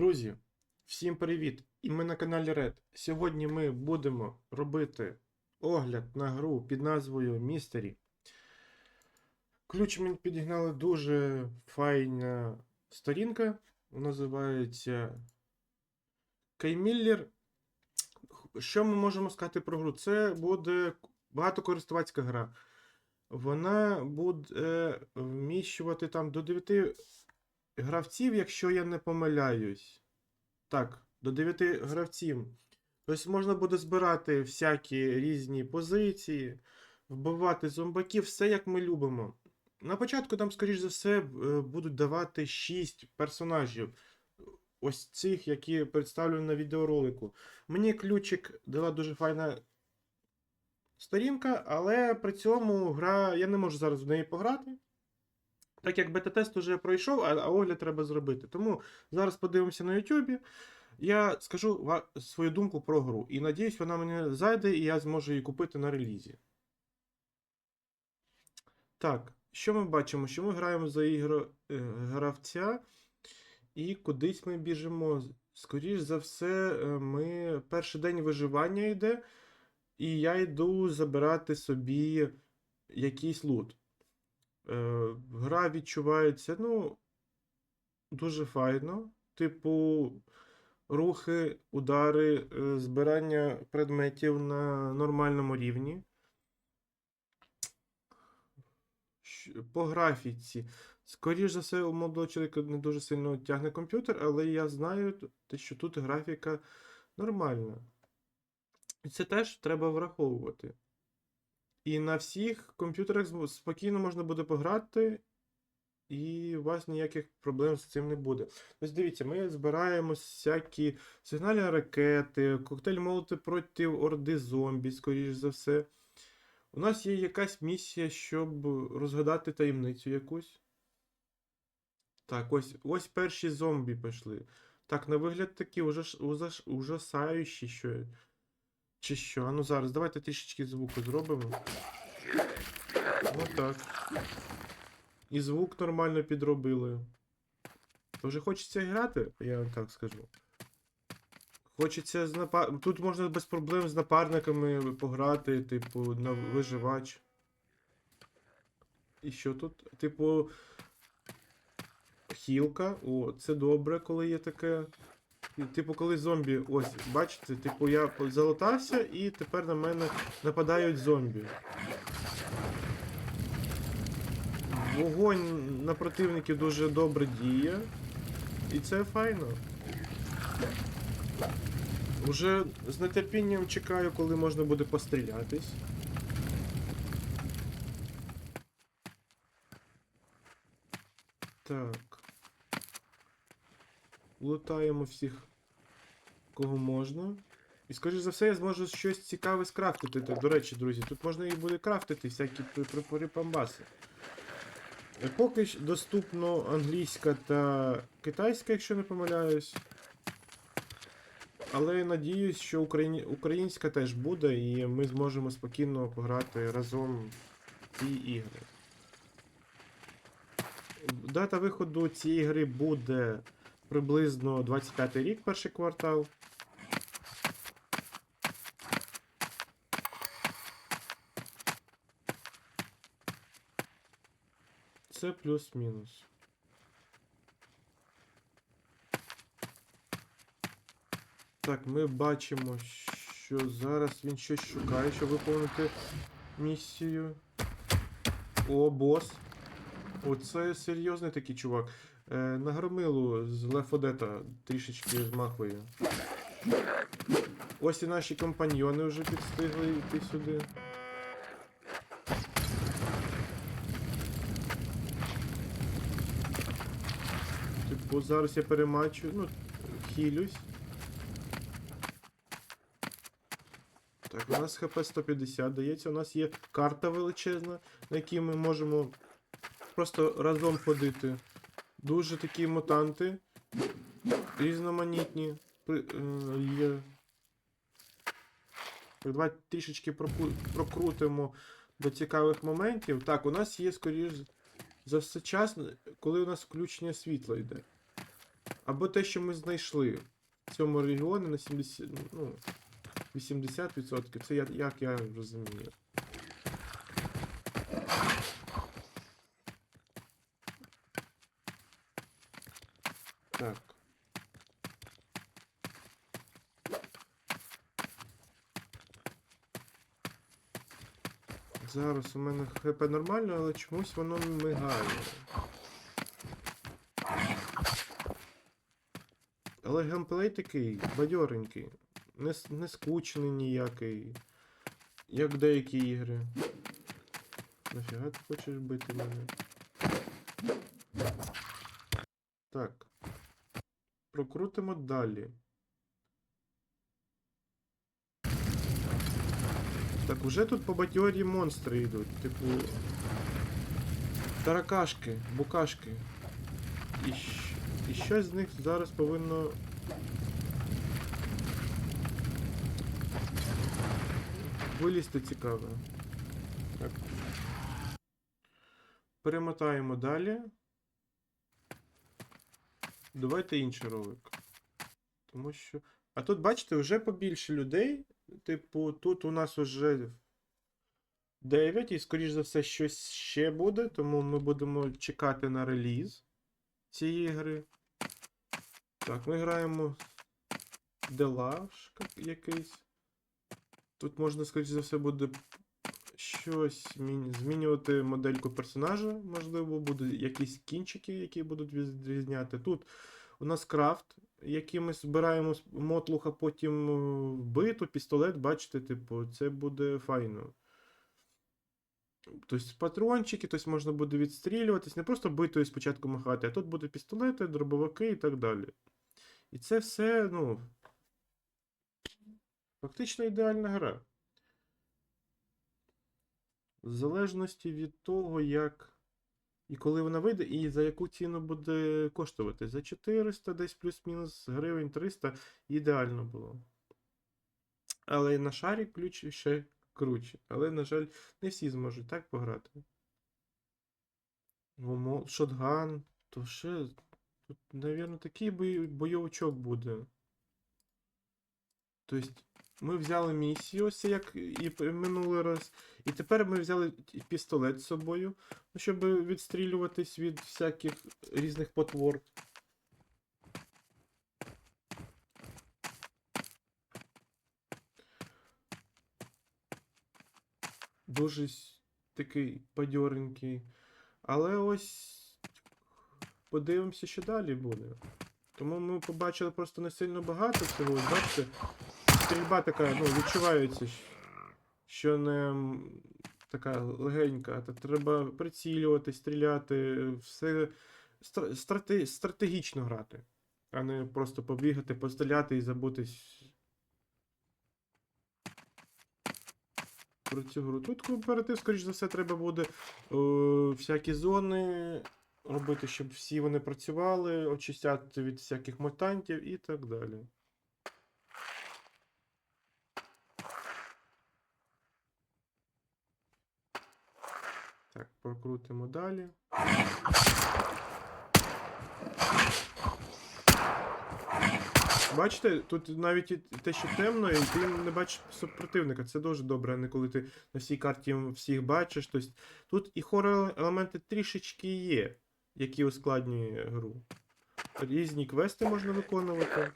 Друзі, всім привіт! І ми на каналі Red. Сьогодні ми будемо робити огляд на гру під назвою Mystery. Ключ мені підігнали дуже файна сторінка. Називається Кейміллер. Що ми можемо сказати про гру? Це буде багатокористувацька гра. Вона буде вміщувати там до 9 гравців, якщо я не помиляюсь. Так, до 9 гравців. Тобто можна буде збирати всякі різні позиції, вбивати зомбаків, все як ми любимо. На початку там, скоріш за все, е, будуть давати 6 персонажів. Ось цих, які представлені на відеоролику. Мені ключик дала дуже файна сторінка, але при цьому гра. Я не можу зараз в неї пограти. Так як бета-тест уже пройшов, а, огляд треба зробити. Тому зараз подивимося на Ютубі. Я скажу свою думку про гру. І надіюсь, вона мені зайде, і я зможу її купити на релізі. Так, що ми бачимо? Що ми граємо за ігро... е, гравця, і кудись ми біжимо. Скоріш за все, е, ми перший день виживання йде, і я йду забирати собі якийсь лут. Е, гра відчувається, ну, дуже файно. Типу, рухи, удари, е, збирання предметів на нормальному рівні. По графіці. Скоріше за все, у молодого чоловіка не дуже сильно тягне комп'ютер, але я знаю, що тут графіка нормальна. І це теж треба враховувати. І на всіх комп'ютерах спокійно можна буде пограти, і у вас ніяких проблем з цим не буде. Ось дивіться, ми збираємо всякі сигнальні ракети, коктейль молоти проти орди зомбі, скоріш за все. У нас є якась місія, щоб розгадати таємницю якусь. Так, ось, ось перші зомбі пішли. Так, на вигляд такі ужас, ужас, ужасаючі, що. Чи що? А ну зараз, давайте трішечки звуку зробимо. Отак. І звук нормально підробили. То Вже хочеться грати, я вам так скажу. Хочеться з напар... Тут можна без проблем з напарниками пограти, типу, на виживач. І що тут? Типу. Хілка. О, це добре, коли є таке. Типу, коли зомбі, ось, бачите, типу, я залутався і тепер на мене нападають зомбі. Вогонь на противників дуже добре діє. І це файно. Уже з нетерпінням чекаю, коли можна буде пострілятись. Так. Лутаємо всіх, кого можна. І скоріш за все, я зможу щось цікаве скрафтити. Так, До речі, друзі, тут можна і буде крафтити всякі при- при- припамбаси. Е, Поки ж доступно англійська та китайська, якщо не помиляюсь. Але надіюсь, що україні... українська теж буде, і ми зможемо спокійно пограти разом ці ігри. Дата виходу цієї гри буде приблизно 25 рік, перший квартал. Це плюс-мінус. Так, ми бачимо, що зараз він щось шукає, щоб виповнити місію. О, бос. Оце серйозний такий чувак. Е, на громилу з Лефодета трішечки змахує. Ось і наші компаньйони вже підстигли йти сюди. Типу, зараз я перемачу, ну, хілюсь. Так, у нас ХП 150 дається. У нас є карта величезна, на якій ми можемо просто разом ходити. Дуже такі мутанти. Різноманітні. При- е, є. Давайте трішечки прокрутимо до цікавих моментів. Так, у нас є, скоріш за все час, коли у нас включення світла йде. Або те, що ми знайшли в цьому регіоні на 70, ну, 80%. Це я, як я розумію. Так. Зараз у мене хп нормально, але чомусь воно мигає. Але геймплей такий бадьоренький. Не, не скучний ніякий. Як деякі ігри. Нафіга ти хочеш бити мене? Так. Прокрутимо далі. Так, уже тут по бадьорі монстри йдуть. Типу. Таракашки, букашки. І, і щось з них зараз повинно. Вилізти цікаво. Так. Перемотаємо далі. Давайте інший ролик. Тому що. А тут, бачите, вже побільше людей. Типу, тут у нас уже 9, і, скоріш за все, щось ще буде, тому ми будемо чекати на реліз цієї гри. Так, ми граємо Делаш якийсь. Тут можна, скоріш за все, буде щось змінювати модельку персонажа, можливо, будуть якісь кінчики, які будуть відрізняти. Тут у нас крафт, який ми збираємо з мотлуха, потім е, биту, пістолет, бачите, типу, це буде файно. Тобто патрончики, тобто можна буде відстрілюватись, не просто битою спочатку махати, а тут буде пістолети, дробовики і так далі. І це все, ну. Фактично ідеальна гра. В залежності від того, як і коли вона вийде, і за яку ціну буде коштувати. За 400, десь плюс-мінус гривень 300 ідеально було. Але на шарі ключ ще круче. Але, на жаль, не всі зможуть так пограти. Вомо- Шотган, то ще. Тут, мабуть, такий бой- бойовичок буде. Тобто, ми взяли місію, ось як і минулий раз. І тепер ми взяли пістолет з собою, щоб відстрілюватись від всяких різних потвор. Дуже такий бадьоренький. Але ось подивимося, що далі буде. Тому ми побачили просто не сильно багато всього. Бачите, стрільба така, ну, відчувається, що не така легенька. Та треба прицілювати, стріляти, все стра- страте- стратегічно грати, а не просто побігати, постріляти і забутись про цю гру. Тут кооператив, скоріш за все, треба буде е, всякі зони робити, щоб всі вони працювали, очистяти від всяких мутантів і так далі. Так, прокрутимо далі. Бачите, тут навіть і те, що темно, і ти не бачиш супротивника. Це дуже добре, не коли ти на всій карті всіх бачиш. Тобто, тут і хорор елементи трішечки є, які ускладнює гру. Різні квести можна виконувати.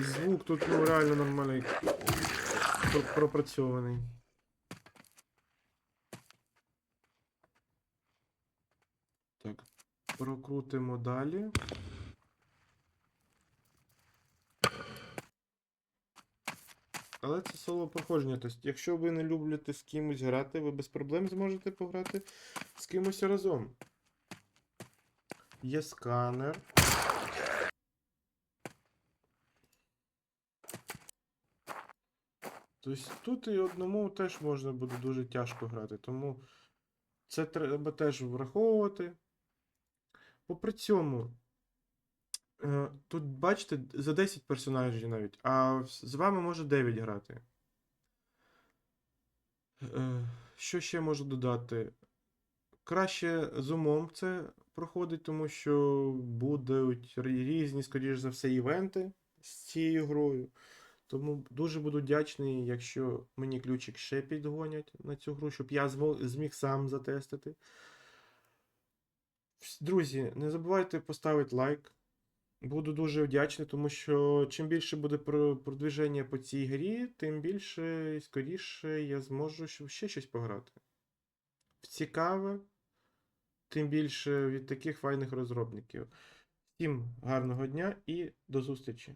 І звук тут ну, реально нормальний пропрацьований. Так, прокрутимо далі. Але це соло проходження. Тобто, якщо ви не любите з кимось грати, ви без проблем зможете пограти з кимось разом. Є сканер. Тобто тут і одному теж можна буде дуже тяжко грати, тому це треба теж враховувати. Попри цьому, е, тут, бачите, за 10 персонажів навіть, а з вами може 9 грати. Е, Що ще можу додати? краще з умом це проходить, тому що будуть різні, скоріш за все, івенти з цією грою. Тому дуже буду вдячний, якщо мені ключик ще підгонять на цю гру, щоб я зміг сам затестити. Друзі, не забувайте поставити лайк. Буду дуже вдячний, тому що чим більше буде про- продвіження по цій грі, тим більше і скоріше я зможу ще щось пограти. Цікаве, тим більше від таких файних розробників. Всім гарного дня і до зустрічі!